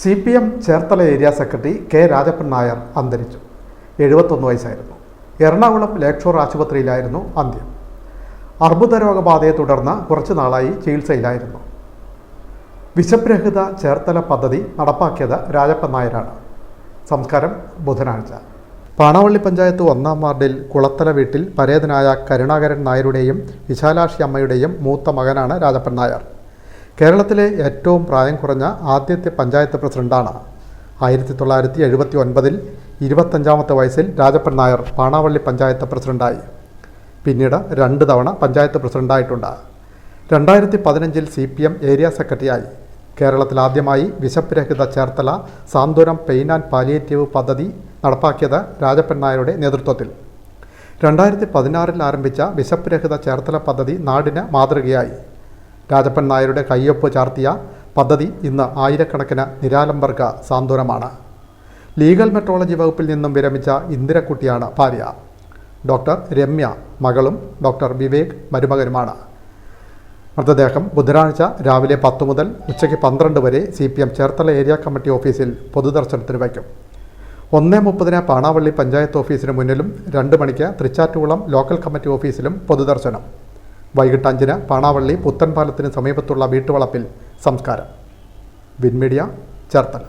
C P M Cherthala area secretary K Rajappan Nair അന്തരിച്ചു. എഴുപത്തൊന്ന് വയസ്സായിരുന്നു. എറണാകുളം ലേക്ഷോർ ആശുപത്രിയിലായിരുന്നു അന്ത്യം. അർബുദ രോഗബാധയെ തുടർന്ന് കുറച്ചു നാളായി ചികിത്സയിലായിരുന്നു. വിശപ്രഹിത ചേർത്തല പദ്ധതി നടപ്പാക്കിയത് രാജപ്പൻ നായരാണ്. സംസ്കാരം ബുധനാഴ്ച. പാണവള്ളി പഞ്ചായത്ത് ഒന്നാം വാർഡിൽ കുളത്തല വീട്ടിൽ പരേതനായ കരുണാകരൻ നായരുടെയും വിശാലാക്ഷി അമ്മയുടെയും മൂത്ത മകനാണ് രാജപ്പൻ നായർ. കേരളത്തിലെ ഏറ്റവും പ്രായം കുറഞ്ഞ ആദ്യത്തെ പഞ്ചായത്ത് പ്രസിഡന്റാണ്. ആയിരത്തി തൊള്ളായിരത്തി എഴുപത്തി ഒൻപതിൽ ഇരുപത്തഞ്ചാമത്തെ വയസ്സിൽ രാജപ്പൻ നായർ പാണാവള്ളി പഞ്ചായത്ത് പ്രസിഡന്റായി. പിന്നീട് രണ്ട് തവണ പഞ്ചായത്ത് പ്രസിഡന്റായിട്ടുണ്ട്. രണ്ടായിരത്തി പതിനഞ്ചിൽ സി പി എം ഏരിയ സെക്രട്ടറിയായി. കേരളത്തിൽ ആദ്യമായി വിശപ്പ് രഹിത Cherthala Santhwanam pain and palliative പദ്ധതി നടപ്പാക്കിയത് രാജപ്പൻ നായരുടെ നേതൃത്വത്തിൽ. രണ്ടായിരത്തി പതിനാറിൽ ആരംഭിച്ച വിശപ്പ് രഹിത ചേർത്തല പദ്ധതി നാടിന് മാതൃകയായി. രാജപ്പൻ നായരുടെ കയ്യൊപ്പ് ചാർത്തിയ പദ്ധതി ഇന്ന് ആയിരക്കണക്കിന് നിരാലംബർക്ക് സാന്ത്വനമാണ്. ലീഗൽ മെട്രോളജി വകുപ്പിൽ നിന്നും വിരമിച്ച ഇന്ദിരക്കുട്ടിയാണ് ഭാര്യ. ഡോക്ടർ രമ്യ മകളും ഡോക്ടർ വിവേക് മരുമകനുമാണ്. മൃതദേഹം ബുധനാഴ്ച രാവിലെ പത്ത് മുതൽ ഉച്ചയ്ക്ക് പന്ത്രണ്ട് വരെ C P M Cherthala area committee ഓഫീസിൽ പൊതുദർശനത്തിന് വയ്ക്കും. ഒന്നേ മുപ്പതിന് പാണാവള്ളി പഞ്ചായത്ത് ഓഫീസിന് മുന്നിലും രണ്ട് മണിക്ക് തൃച്ചാറ്റുകുളം ലോക്കൽ കമ്മിറ്റി ഓഫീസിലും പൊതുദർശനം. വൈകിട്ട് അഞ്ചിന് പാണാവള്ളി പുത്തൻപാലത്തിന് സമീപത്തുള്ള വീട്ടുവളപ്പിൽ സംസ്കാരം. വിൻമീഡിയ ചേർത്തല.